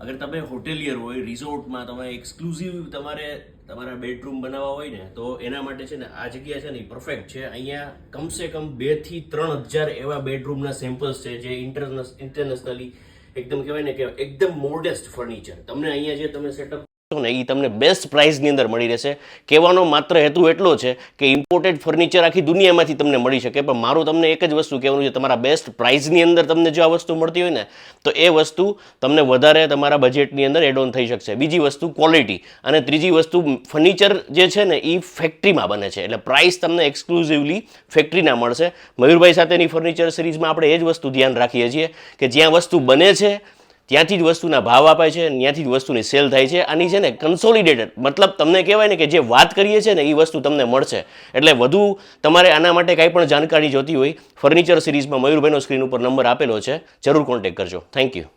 અગર તમે હોટેલિયર હોય રિઝોર્ટમાં તમે એક્સક્લુઝિવ તમારે તમારા બેડરૂમ બનાવવા હોય ને, તો એના માટે છે ને આ જગ્યા છે ને પરફેક્ટ છે. અહીંયા કમસે કમ બેથી ત્રણ હજાર એવા બેડરૂમના સેમ્પલ્સ છે જે ઇન્ટરનેશ ઇન્ટરનેશનલી એકદમ કહેવાય ને કે એકદમ મોડેસ્ટ ફર્નિચર તમને અહીંયા જે તમે સેટઅપ ને એ તમને બેસ્ટ પ્રાઇસની અંદર મળી રહેશે. કહેવાનો માત્ર હેતુ એટલો છે કે ઇમ્પોર્ટેડ ફર્નિચર આખી દુનિયામાંથી તમને મળી શકે. પણ મારું તમને એક જ વસ્તુ કહેવાનું છે, તમારા બેસ્ટ પ્રાઇસની અંદર તમને જો આ વસ્તુ મળતી હોય ને, તો એ વસ્તુ તમને વધારે તમારા બજેટની અંદર એડ ઓન થઈ શકશે. બીજી વસ્તુ ક્વોલિટી અને ત્રીજી વસ્તુ ફર્નિચર જે છે ને એ ફેક્ટરીમાં બને છે. એટલે પ્રાઇસ તમને એક્સક્લુઝિવલી ફેક્ટરીના મળશે. મયુરભાઈ સાથેની ફર્નિચર સિરીઝમાં આપણે એ જ વસ્તુ ધ્યાન રાખીએ છીએ કે જ્યાં વસ્તુ બને છે ત્યાંથી જ વસ્તુના ભાવ અપાય છે ત્યાંથી જ વસ્તુની સેલ થાય છે આની છે ને કન્સોલિડેટેડ મતલબ તમને કહેવાય ને કે જે વાત કરીએ છીએ ને એ વસ્તુ તમને મળશે. એટલે વધુ તમારે આના માટે કાંઈ પણ જાણકારી જોતી હોય ફર્નિચર સિરીઝમાં મયુરભાઈનો સ્ક્રીન ઉપર નંબર આપેલો છે, જરૂર કોન્ટેક્ટ કરજો. Thank you